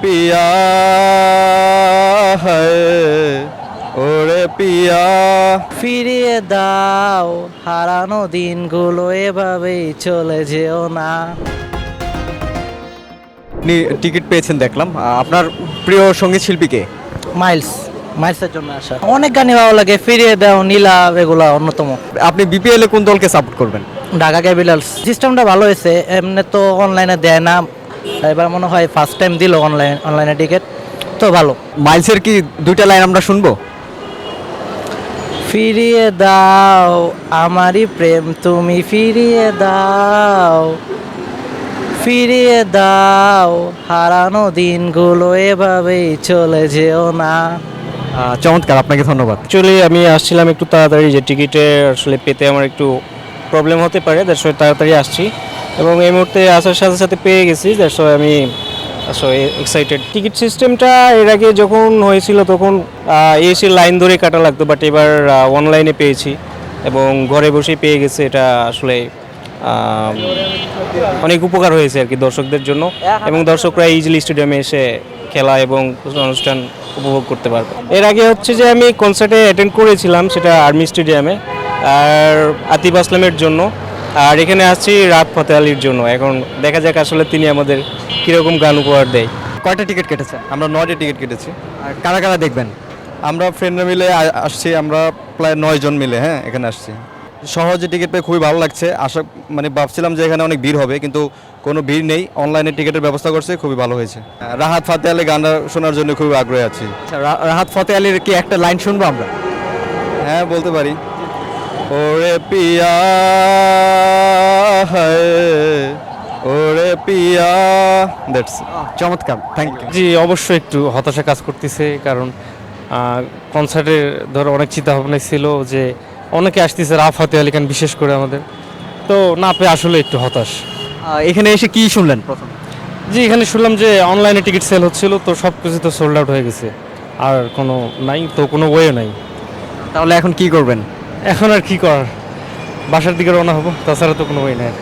পিয়া ওরে পিয়া ফিরিয়ে দাও হারানো দিনগুলো এভাবেই চলে যেও না। আপনি টিকিট পেয়েছেন দেখলাম। আপনার প্রিয় সংগীত শিল্পীকে মাইলস মাইলসের জন্য আসা। অনেক গানই ভালো লাগে ফিরিয়ে দাও নীলা এগুলা অন্যতম। আপনি বিপিএল এ কোন দলকে সাপোর্ট করবেন? ঢাকা ক্যাপিটালস সিস্টেমটা ভালো হয়েছে এমনি তো অনলাইনে দেয় না। এবার মনে হয় ফার্স্ট টাইম দিল অনলাইন অনলাইনে টিকিট তো ভালো। মাইলসের কি দুইটা লাইন আমরা শুনব? ফিরিয়ে দাও আমারই প্রেম তুমি ফিরিয়ে দাও। ফিরিয়ে দাও হারানো দিনগুলো এভাবেই চলে যেও না। আহ, চমৎকার আপনাকে ধন্যবাদ। অ্যাকচুয়ালি আমি আসছিলাম একটু তাড়াতাড়ি যে টিকিটে আসলে পেতে আমার একটু প্রবলেম হতে পারে দ্যাটস তাড়াতাড়ি আসছি। এবং এই মুহূর্তে আসার সাথে সাথে পেয়ে গেছি দ্যাটস আমি আসলে এক্সাইটেড টিকিট সিস্টেমটা এর আগে যখন হয়েছিল তখন এসি লাইন ধরে কাটা লাগতো বাট এবার অনলাইনে পেয়েছি এবং ঘরে বসেই পেয়ে গেছে, এটা আসলে অনেক উপকার হয়েছে আর কি দর্শকদের জন্য এবং দর্শকরা ইজিলি স্টেডিয়ামে এসে খেলা এবং অনুষ্ঠান উপভোগ করতে পারবে। এর আগে হচ্ছে যে আমি কনসার্টে অ্যাটেন্ড করেছিলাম, সেটা আর্মি স্টেডিয়ামে আর আতিফ আসলামের জন্য। আর এখানে আসছি রাত ফতে আলীর জন্য। এখন দেখা যাক আসলে তিনি আমাদের কীরকম গান উপহার দেয়। কয়টা টিকিট কেটেছে আমরা নয়টা টিকিট কেটেছি। আর কারা কারা দেখবেন? আমরা ফ্রেন্ডরা মিলে আসছি আমরা প্রায় নয় জন মিলে হ্যাঁ এখানে আসছি। সহজে টিকিট পেয়ে খুবই ভালো লাগছে। আশা মানে ভাবছিলাম যে এখানে অনেক ভিড় হবে কিন্তু কোনো ভিড় নেই। অনলাইনে টিকিটের ব্যবস্থা করছে খুবই ভালো হয়েছে। রাহাত ফাতে আলী গানটা শোনার জন্য খুবই আগ্রহী আছি। আচ্ছা, রা- রাহাত ফতে আলীর কি একটা লাইন শুনব আমরা? হ্যাঁ বলতে পারি। ওরে পিয়া পিয়া। দ্যাটস চমৎকার। থ্যাংক ইউ জি অবশ্যই একটু হতাশা কাজ করতেছে কারণ কনসার্টের ধরো অনেক চিন্তা ভাবনা ছিল যে অনেকে আসতেছে রাফ হাতে আলী খান বিশেষ করে আমাদের। তো না পেয়ে আসলে একটু হতাশ। এখানে এসে কি শুনলেন প্রথম? জি এখানে শুনলাম যে অনলাইনে টিকিট সেল হচ্ছিল তো সব কিছু তো সোল্ড আউট হয়ে গেছে। আর কোনো নাই তো কোনো ওয়ে নাই। তাহলে এখন কি করবেন? এখন আর কি করার? বাসার দিকে রওনা হব তাছাড়া তো কোনো ওয়ে নাই।